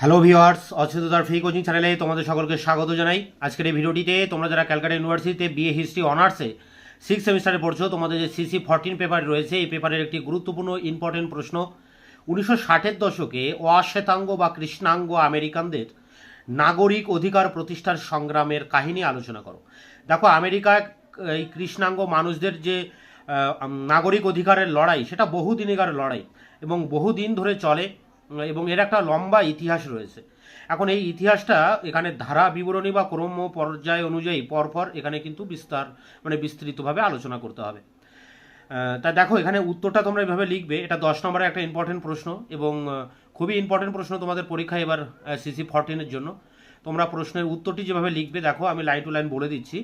Hello viewers অচ্যুতার free coaching চ্যানেলে তোমাদের সকলকে স্বাগত জানাই। আজকের এই ভিডিওটিতে তোমরা যারা ক্যালকাটা ইউনিভার্সিটিতে বিএ হিস্ট্রি অনার্সে সিক্স সেমিস্টারে পড়ছো, তোমাদের যে সিসি ফোরটিন পেপার রয়েছে, এই পেপারের একটি গুরুত্বপূর্ণ ইম্পর্টেন্ট প্রশ্ন। উনিশশো ষাটের দশকে অশ্বেতাঙ্গ বা কৃষ্ণাঙ্গ আমেরিকানদের নাগরিক অধিকার প্রতিষ্ঠার সংগ্রামের কাহিনী আলোচনা করো। দেখো আমেরিকা এই কৃষ্ণাঙ্গ মানুষদের যে নাগরিক অধিকারের লড়াই, সেটা বহুদিনকার লড়াই এবং বহুদিন ধরে চলে। এবং এর একটা লম্বা ইতিহাস রয়েছে। এখন এই ইতিহাসটা এখানে ধারা বিবরণী বা ক্রম পর্যায় অনুযায়ী পরপর এখানে কিন্তু বিস্তার মানে বিস্তৃতভাবে আলোচনা করতে হবে। তা দেখো, এখানে উত্তরটা তোমরা এইভাবে লিখবে, এটা দশ নম্বরের একটা ইম্পর্টেন্ট প্রশ্ন এবং খুবই ইম্পর্টেন্ট প্রশ্ন তোমাদের পরীক্ষায় এবার সিসি ফরটিনের জন্য। তোমরা প্রশ্নের উত্তরটি যেভাবে লিখবে, দেখো, আমি লাইন টু লাইন বলে দিচ্ছি।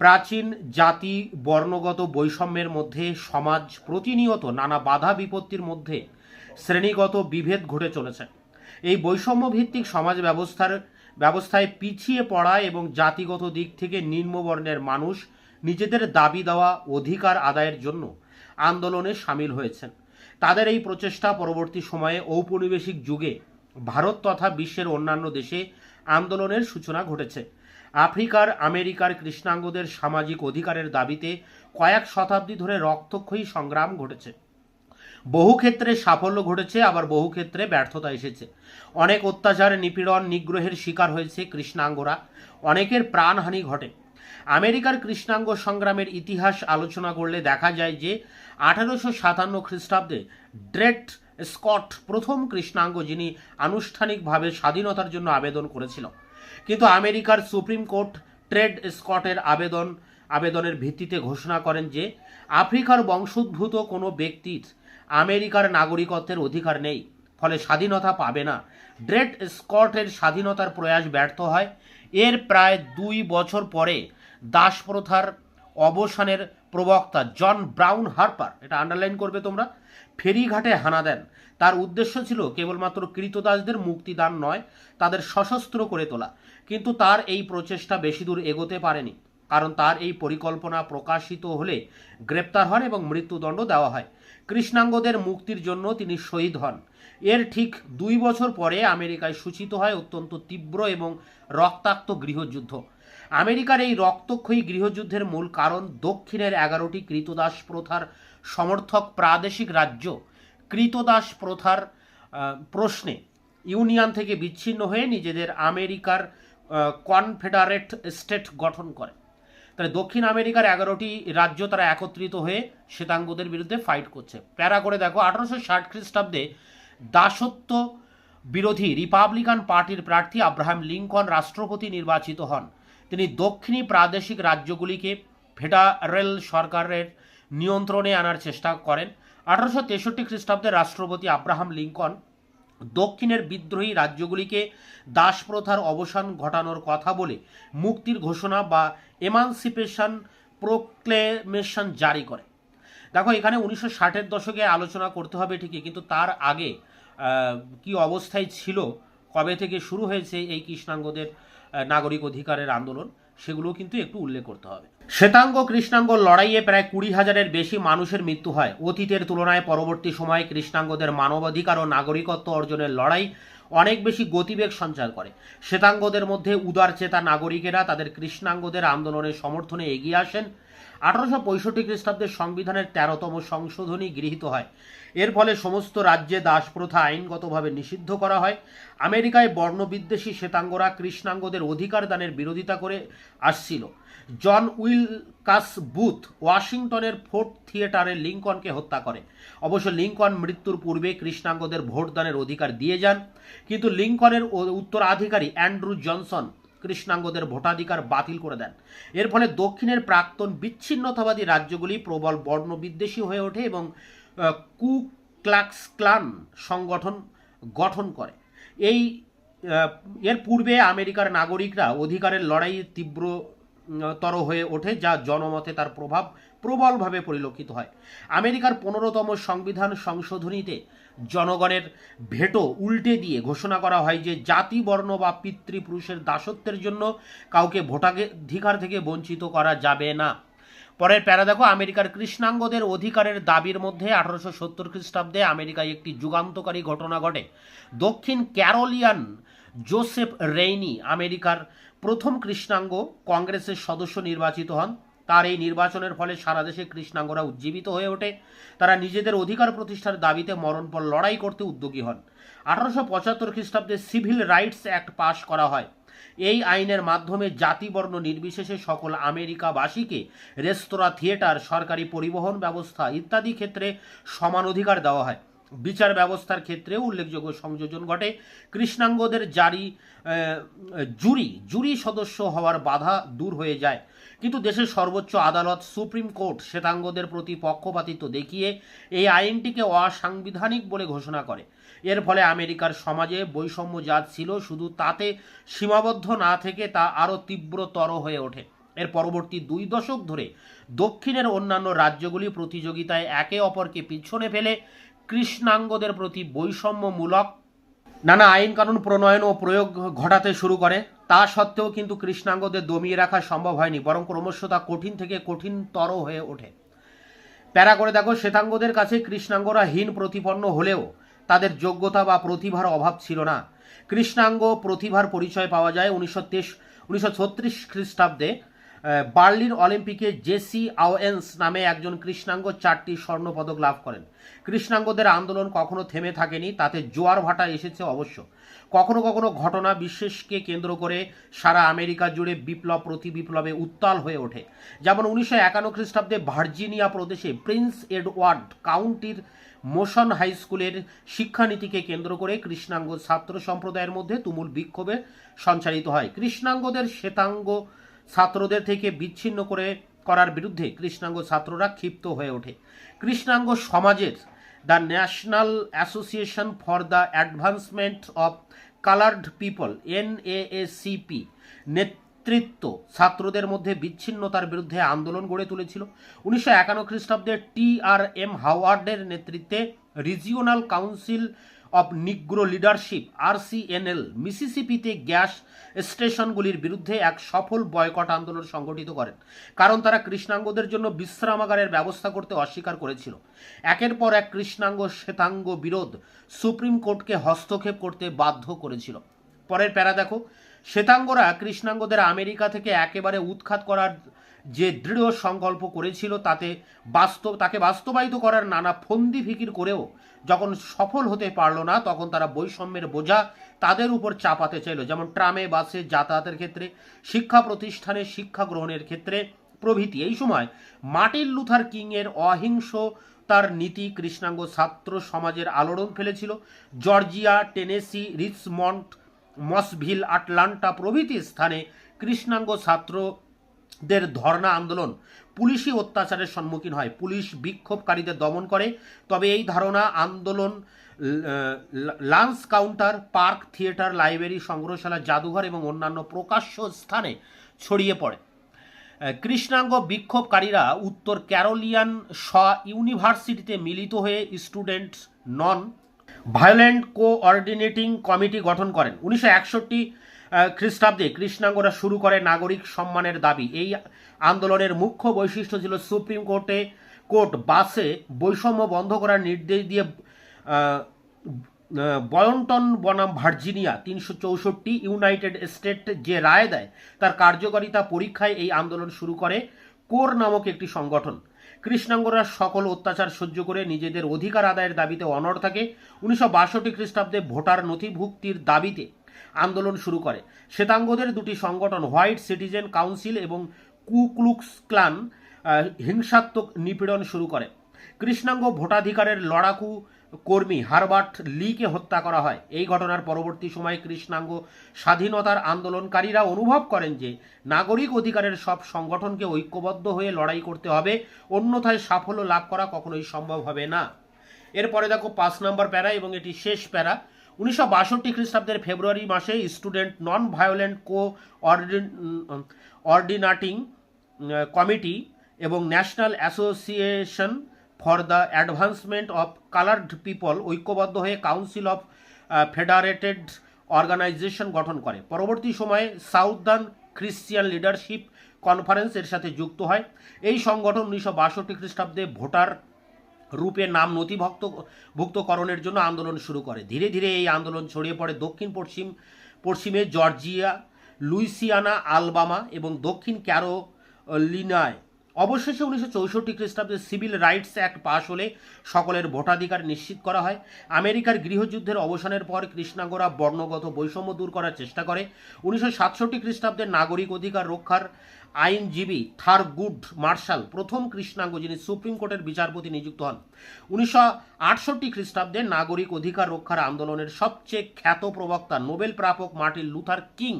প্রাচীন জাতি বর্ণগত বৈষম্যের মধ্যে সমাজ প্রতিনিয়ত নানা বাধা বিপত্তির মধ্যে শ্রেণীগত বিভেদ ঘটে চলেছে। এই বৈষম্য ভিত্তিক সমাজ ব্যবস্থার, ব্যবস্থায় পিছিয়ে পড়া এবং জাতিগত দিক থেকে নিম্নবর্ণের মানুষ নিজেদের দাবি দেওয়া অধিকার আদায়ের জন্য আন্দোলনে সামিল হয়েছেন। তাদের এই প্রচেষ্টা পরবর্তী সময়ে ঔপনিবেশিক যুগে ভারত তথা বিশ্বের অন্যান্য দেশে আন্দোলনের সূচনা ঘটেছে। আফ্রিকার, আমেরিকার কৃষ্ণাঙ্গদের সামাজিক অধিকারের দাবিতে কয়েক শতাব্দী ধরে রক্তক্ষয়ী সংগ্রাম ঘটেছে। বহু ক্ষেত্রে সাফল্য ঘটেছে, আবার বহু ক্ষেত্রে ব্যর্থতা এসেছে। অনেক অত্যাচার, নিপীড়ন, নিগ্রহের শিকার হয়েছে কৃষ্ণাঙ্গরা। অনেকের প্রাণহানি ঘটে। আমেরিকার কৃষ্ণাঙ্গ সংগ্রামের ইতিহাস আলোচনা করলে দেখা যায় যে আঠারোশো সাতান্ন খ্রিস্টাব্দে ড্রেট স্কট প্রথম কৃষ্ণাঙ্গ যিনি আনুষ্ঠানিকভাবে স্বাধীনতার জন্য আবেদন করেছিল। কিন্তু আমেরিকার সুপ্রিম কোর্ট ট্রেড স্কটের আবেদন, আবেদনের ভিত্তিতে ঘোষণা করেন যে আফ্রিকার বংশোদ্ভূত কোনো ব্যক্তির আমেরিকার নাগরিকত্বের অধিকার নেই, ফলে স্বাধীনতা পাবে না। ড্রেড স্কটের স্বাধীনতার প্রয়াস ব্যর্থ হয়। এর প্রায় দুই বছর পরে দাস প্রথার অবসানের প্রবক্তা জন ব্রাউন হারপার, এটা আন্ডারলাইন করবে তোমরা, ফেরিঘাটে হানা দেন। তার উদ্দেশ্য ছিল কেবলমাত্র কৃতদাসদের মুক্তিদান নয়, তাদের সশস্ত্র করে তোলা। কিন্তু তার এই প্রচেষ্টা বেশি দূর এগোতে পারেনি, কারণ তার এই পরিকল্পনা প্রকাশিত হলে গ্রেপ্তার হন এবং মৃত্যুদণ্ড দেওয়া হয়। কৃষ্ণাঙ্গদের মুক্তির জন্য তিনি শহীদ হন। এর ঠিক দুই বছর পরে আমেরিকায় সূচিত হয় অত্যন্ত তীব্র এবং রক্তাক্ত গৃহযুদ্ধ। আমেরিকার এই রক্তক্ষয়ী গৃহযুদ্ধের মূল কারণ দক্ষিণের এগারোটি কৃতদাস প্রথার সমর্থক প্রাদেশিক রাজ্য কৃতদাস প্রথার প্রশ্নে ইউনিয়ন থেকে বিচ্ছিন্ন হয়ে নিজেদের আমেরিকার কনফেডারেট স্টেট গঠন করে। তাহলে দক্ষিণ আমেরিকার এগারোটি রাজ্য তারা একত্রিত হয়ে শ্বেতাঙ্গদের বিরুদ্ধে ফাইট করছে। প্যারা করে দেখো, আঠারোশো ষাট খ্রিস্টাব্দে দাসত্ব বিরোধী রিপাবলিকান পার্টির প্রার্থী আব্রাহাম লিঙ্কন রাষ্ট্রপতি নির্বাচিত হন। তিনি দক্ষিণী প্রাদেশিক রাজ্যগুলিকে ফেডারেল সরকারের নিয়ন্ত্রণে আনার চেষ্টা করেন। আঠারোশো তেষট্টি খ্রিস্টাব্দে রাষ্ট্রপতি আব্রাহাম লিঙ্কন দক্ষিণের বিদ্রোহী রাজ্যগুলিকে দাস প্রথার অবসান ঘটানোর কথা বলে মুক্তির ঘোষণা বা এমানসিপেশন প্রোক্লেমেশন জারি করে। দেখো, এখানে উনিশশো ষাটের দশকে আলোচনা করতে হবে ঠিকই, কিন্তু তার আগে কি অবস্থায় ছিল, কবে থেকে শুরু হয়েছে এই কৃষ্ণাঙ্গদের নাগরিক অধিকারের আন্দোলন? সেগুলো কিন্তু একটু উল্লেখ করতে হবে। শ্বেতাঙ্গ কৃষ্ণাঙ্গ লড়াইয়ে প্রায় কুড়ি হাজারের বেশি মানুষের মৃত্যু হয়। অতীতের তুলনায় পরবর্তী সময়ে কৃষ্ণাঙ্গদের মানবাধিকার ও নাগরিকত্ব অর্জনের লড়াই অনেক বেশি গতিবেগ সঞ্চার করে। শ্বেতাঙ্গদের মধ্যে উদার চেতা নাগরিকেরা তাদের কৃষ্ণাঙ্গদের আন্দোলনের সমর্থনে এগিয়ে আসেন। আঠারোশো পঁয়ষট্টি খ্রিস্টাব্দের সংবিধানের তেরোতম সংশোধনী গৃহীত হয়। এর ফলে সমস্ত রাজ্যে দাস প্রথা আইনগতভাবে নিষিদ্ধ করা হয়। আমেরিকায় বর্ণবিদ্বেষী শ্বেতাঙ্গরা কৃষ্ণাঙ্গদের অধিকার দানের বিরোধিতা করে আসছিল। জন উইলকাস বুথ ওয়াশিংটনের ফোর্ট থিয়েটারে লিঙ্কনকে হত্যা করে। অবশ্য লিঙ্কন মৃত্যুর পূর্বে কৃষ্ণাঙ্গদের ভোটদানের অধিকার দিয়ে যান, কিন্তু লিঙ্কনের উত্তরাধিকারী অ্যান্ড্রু জনসন কৃষ্ণাঙ্গদের ভোটাধিকার বাতিল করে দেন। এর ফলে দক্ষিণের প্রাক্তন বিচ্ছিন্নতাবাদী রাজ্যগুলি প্রবল বর্ণবিদ্বেষী হয়ে ওঠে এবং কু ক্লাক্স ক্লান সংগঠন গঠন করে। এই এর পূর্বে আমেরিকার নাগরিকরা অধিকারের লড়াই তীব্র তর হয়ে ওঠে, যা জনমতে তার প্রভাব প্রবলভাবে পরিলক্ষিত হয়। আমেরিকার পনেরোতম সংবিধান সংশোধনীতে জনগণের ভেটো উল্টে দিয়ে ঘোষণা করা হয় যে জাতি, বর্ণ বা পিতৃপুরুষের দাসত্বের জন্য কাউকে ভোটাধিকার থেকে বঞ্চিত করা যাবে না। পরের প্যারা দেখো, আমেরিকার কৃষ্ণাঙ্গদের অধিকারের দাবির মধ্যে আঠারোশো সত্তর খ্রিস্টাব্দে আমেরিকায় একটি যুগান্তকারী ঘটনা ঘটে। দক্ষিণ ক্যারোলিয়ান জোসেফ রেইনি আমেরিকার প্রথম কৃষ্ণাঙ্গ কংগ্রেসের সদস্য নির্বাচিত হন। তার এই নির্বাচনের ফলে সারা দেশে কৃষ্ণাঙ্গরা উজ্জীবিত হয়ে ওঠে। তারা নিজেদের অধিকার প্রতিষ্ঠার দাবিতে মরণপর লড়াই করতে উদ্যোগী হন। আঠারোশো পঁচাত্তর খ্রিস্টাব্দে সিভিল রাইটস অ্যাক্ট পাশ করা হয়। এই আইনের মাধ্যমে জাতিবর্ণ নির্বিশেষে সকল আমেরিকাবাসীকে রেস্তোরাঁ, থিয়েটার, সরকারি পরিবহন ব্যবস্থা ইত্যাদি ক্ষেত্রে সমান অধিকার দেওয়া হয়। বিচার ব্যবস্থার ক্ষেত্রেও উল্লেখযোগ্য সংযোজন ঘটে। কৃষ্ণাঙ্গদের জারি জুরি জুরি সদস্য হওয়ার বাধা দূর হয়ে যায়। কিন্তু দেশের সর্বোচ্চ আদালত, সুপ্রিম কোর্ট শ্বেতাঙ্গদের প্রতি পক্ষপাতিত্ব দেখিয়ে এই আইনটিকে অসাংবিধানিক বলে ঘোষণা করে। এর ফলে আমেরিকার সমাজে বৈষম্য যা ছিল, শুধু তাতে সীমাবদ্ধ না থেকে তা আরও তীব্রতর হয়ে ওঠে। এর পরবর্তী দুই দশক ধরে দক্ষিণের অন্যান্য রাজ্যগুলি প্রতিযোগিতায় একে অপরকে পিছনে ফেলে কৃষ্ণাঙ্গদের প্রতি বৈষম্যমূলক নানা আইন কানুন প্রণয়ন ও প্রয়োগ ঘটাতে শুরু করে। তা সত্ত্বেও কিন্তু কৃষ্ণাঙ্গদের দমিয়ে রাখা সম্ভব হয়নি, বরং ক্রমশ তা কঠিন থেকে কঠিনতর হয়ে ওঠে। প্যারা করে দেখো, শ্বেতাঙ্গদের কাছে কৃষ্ণাঙ্গরা হীন প্রতিপন্ন হলেও তাদের যোগ্যতা বা প্রতিভার অভাব ছিল না। কৃষ্ণাঙ্গ প্রতিভার পরিচয় পাওয়া যায় উনিশশো তেইশ, উনিশশো খ্রিস্টাব্দে। বার্লিন অলিম্পিকে জেসি আওয়েন্স নামে একজন কৃষ্ণাঙ্গ চারটি স্বর্ণপদক লাভ করেন। কৃষ্ণাঙ্গদের আন্দোলন কখনো থেমে থাকেনি, তাতে জোয়ার ভাটা এসেছে অবশ্য। কখনো কখনো ঘটনা বিশেষকে কেন্দ্র করে সারা আমেরিকা জুড়ে বিপ্লব প্রতি বিপ্লবে উত্তাল হয়ে ওঠে। যেমন উনিশশো একান্ন খ্রিস্টাব্দে ভার্জিনিয়া প্রদেশে প্রিন্স এডওয়ার্ড কাউন্টির মোশন হাই স্কুলের শিক্ষানীতিকে কেন্দ্র করে কৃষ্ণাঙ্গ ছাত্র সম্প্রদায়ের মধ্যে তুমুল বিক্ষোভে সঞ্চারিত হয়। কৃষ্ণাঙ্গদের শ্বেতাঙ্গ ছাত্রদের থেকে বিচ্ছিন্ন করে করার বিরুদ্ধে কৃষ্ণাঙ্গ ছাত্ররা ক্ষিপ্ত হয়ে ওঠে। কৃষ্ণাঙ্গ সমাজের the National Association for the Advancement of Colored People, N NAACP নেতৃত্ব ছাত্রদের মধ্যে বিচ্ছিন্নতার বিরুদ্ধে আন্দোলন গড়ে তুলেছিল। উনিশশো একান্ন খ্রিস্টাব্দে টি আর এম হাওয়ার্ডের নেতৃত্বে Regional Council of Negro Leadership R RCNL, মিসিসিপিতে gas স্টেশনগুলির বিরুদ্ধে এক সফল বয়কট আন্দোলন সংগঠিত করেন। কারণ তারা কৃষ্ণাঙ্গদের জন্য বিশ্রামাগারের ব্যবস্থা করতে অস্বীকার করেছিল। একের পর এক কৃষ্ণাঙ্গ শ্বেতাঙ্গ বিরোধ সুপ্রিম কোর্টকে হস্তক্ষেপ করতে বাধ্য করেছিল। পরের প্যারা দেখো, শ্বেতাঙ্গরা কৃষ্ণাঙ্গদের আমেরিকা থেকে একেবারে উৎখাত করার যে দৃঢ় সংকল্প করেছিল তাতে বাস্তব, তাকে বাস্তবায়িত করার নানা ফন্দি ফিকির করেও যখন সফল হতে পারল না, তখন তারা বৈষম্যের বোঝা তাদের উপর চাপাতে চাইলো। যেমন ট্রামে, বাসে, যাতায়াতের ক্ষেত্রে, শিক্ষা প্রতিষ্ঠানে, শিক্ষা গ্রহণের ক্ষেত্রে প্রভৃতি। এই সময় মার্টিন লুথার কিংয়ের অহিংস তার নীতি কৃষ্ণাঙ্গ ছাত্র সমাজের আলোড়ন ফেলেছিল। Georgia, Tennessee, Richmond, Mossville, Atlanta প্রভৃতি স্থানে কৃষ্ণাঙ্গ ছাত্রদের ধর্ণা আন্দোলন পুলিশি অত্যাচারের সম্মুখীন হয়। পুলিশ বিক্ষোভকারীদের দমন করে। তবে এই ধারণা আন্দোলন lunch counter, park theatre, library, সংগ্রহশালা, জাদুঘর এবং অন্যান্য প্রকাশ্য স্থানে ছড়িয়ে পড়ে। কৃষ্ণাঙ্গ বিক্ষোভকারীরা উত্তর ক্যারোলিয়ান স ইউনিভার্সিটিতে মিলিত হয়ে student non. Violent coordinating committee গঠন করেন। উনিশশো একষট্টি খ্রিস্টাব্দে কৃষ্ণাঙ্গরা শুরু করে নাগরিক সম্মানের দাবি। এই আন্দোলনের মুখ্য বৈশিষ্ট্য ছিল সুপ্রিম কোর্টে কোর্ট বাসে বৈষম্য বন্ধ করার নির্দেশ দিয়ে বয়ন্টন বনাম ভার্জিনিয়া তিনশো চৌষট্টি ইউনাইটেড স্টেট যে রায় দেয়, তার কার্যকারিতা পরীক্ষায় এই আন্দোলন শুরু করে কোর নামক একটি সংগঠন। কৃষ্ণাঙ্গরা সকল অত্যাচার সহ্য করে নিজেদের অধিকার আদায়ের দাবিতে অনড় থাকে। উনিশশো বাষট্টি খ্রিস্টাব্দে ভোটার নথিভুক্তির দাবিতে আন্দোলন শুরু করে। শ্বেতাঙ্গদের দুটি সংগঠন, হোয়াইট সিটিজেন কাউন্সিল এবং কুক্লুক্স ক্লান হিংসাত্মক নিপীড়ন শুরু করে। কৃষ্ণাঙ্গ ভোটাধিকারের লড়াকু কর্মী হারবার্ট লিকে হত্যা করা হয়। এই ঘটনার পরবর্তী সময়ে কৃষ্ণাঙ্গ স্বাধীনতার আন্দোলনকারীরা অনুভব করেন যে নাগরিক অধিকারের সব সংগঠনকে ঐক্যবদ্ধ হয়ে লড়াই করতে হবে, অন্যথায় সাফল্য লাভ করা কখনোই সম্ভব হবে না। এরপরে দেখো পাঁচ নম্বর প্যারা এবং এটি শেষ প্যারা। উনিশশো বাষট্টি খ্রিস্টাব্দের ফেব্রুয়ারি মাসে student non violent coordinating committee এবং National Association for the Advancement of Colored People ঐক্যবদ্ধ হয়ে কাউন্সিল অফ ফেডারেটেড অর্গানাইজেশন গঠন করে। পরবর্তী সময়ে সাউদার্ন খ্রিস্টিয়ান লিডারশিপ কনফারেন্স এর সাথে যুক্ত হয়। এই সংগঠন উনিশশো বাষট্টি খ্রিস্টাব্দে ভোটার রূপে নাম নথিভুক্ত, ভুক্তকরণের জন্য আন্দোলন শুরু করে। ধীরে ধীরে এই আন্দোলন ছড়িয়ে পড়ে দক্ষিণ পশ্চিম, পশ্চিমে জর্জিয়া, লুইসিয়ানা, আলবামা এবং দক্ষিণ ক্যারোলিনায়। অবশেষে উনিশশো চৌষট্টি খ্রিস্টাব্দে সিভিল রাইটস অ্যাক্ট পাশ হলে সকলের ভোটাধিকার নিশ্চিত করা হয়। আমেরিকার গৃহযুদ্ধের অবসানের পর কৃষ্ণাঙ্গরা বর্ণগত বৈষম্য দূর করার চেষ্টা করে। উনিশশো সাতষট্টি খ্রিস্টাব্দে নাগরিক অধিকার রক্ষার আইনজীবী থার গুড মার্শাল প্রথম কৃষ্ণাঙ্গ যিনি সুপ্রিম কোর্টের বিচারপতি নিযুক্ত হন। উনিশশো আটষট্টি খ্রিস্টাব্দে নাগরিক অধিকার রক্ষার আন্দোলনের সবচেয়ে খ্যাত প্রবক্তা, নোবেল প্রাপক মার্টিন লুথার কিং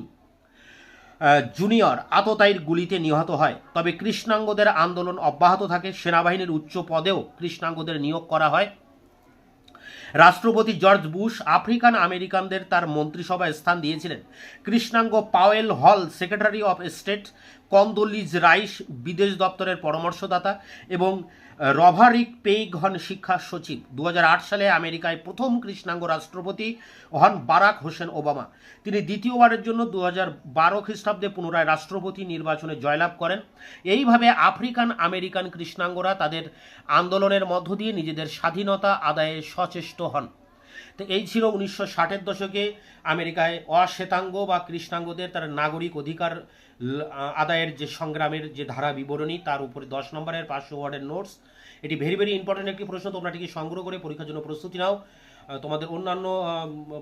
জুনিয়র আততায়ীর গুলিতে নিহত হয়। তবে কৃষ্ণাঙ্গদের আন্দোলন অব্যাহত থাকে। সেনাবাহিনীর উচ্চ পদেও কৃষ্ণাঙ্গদের নিয়োগ করা হয়। রাষ্ট্রপতি জর্জ বুশ আফ্রিকান আমেরিকানদের তার মন্ত্রিসভায় স্থান দিয়েছিলেন। কৃষ্ণাঙ্গ পাওয়েল হল, secretary of state, Condoleezza Rice, বিদেশ দপ্তরের পরামর্শদাতা এবং রভারিক পেইগ হন শিক্ষা সচিব। দু হাজার আট সালে আমেরিকায় প্রথম কৃষ্ণাঙ্গ রাষ্ট্রপতি হন বারাক হোসেন ওবামা। তিনি দ্বিতীয়বারের জন্য দু বারো খ্রিস্টাব্দে পুনরায় রাষ্ট্রপতি নির্বাচনে জয়লাভ করেন। এইভাবে আফ্রিকান আমেরিকান কৃষ্ণাঙ্গরা তাদের আন্দোলনের মধ্য দিয়ে নিজেদের স্বাধীনতা আদায়ে সচেষ্ট হন। তো এই ছিল উনিশশো ষাটের দশকে আমেরিকায় অশ্বেতাঙ্গ বা কৃষ্ণাঙ্গদের তার নাগরিক অধিকার আদায়ের যে সংগ্রামের যে ধারা বিবরণী, তার উপরে দশ নম্বরের পাঁচশো ওয়ার্ডের নোটস। এটি ভেরি ভেরি ইম্পর্টেন্ট একটি প্রশ্ন, তোমরা এটিকে সংগ্রহ করে পরীক্ষার জন্য প্রস্তুতি নাও। তোমাদের অন্যান্য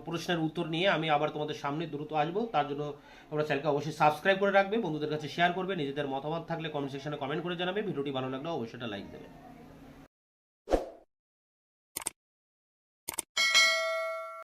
প্রশ্নের উত্তর নিয়ে আমি আবার তোমাদের সামনে দ্রুত আসব। তার জন্য তোমরা চ্যানেলকে অবশ্যই সাবস্ক্রাইব করে রাখবে, বন্ধুদের কাছে শেয়ার করবে, নিজেদের মতামত থাকলে কমেন্ট সেকশনে কমেন্ট করে জানাবে। ভিডিওটি ভালো লাগলে অবশ্যই লাইক দেবে।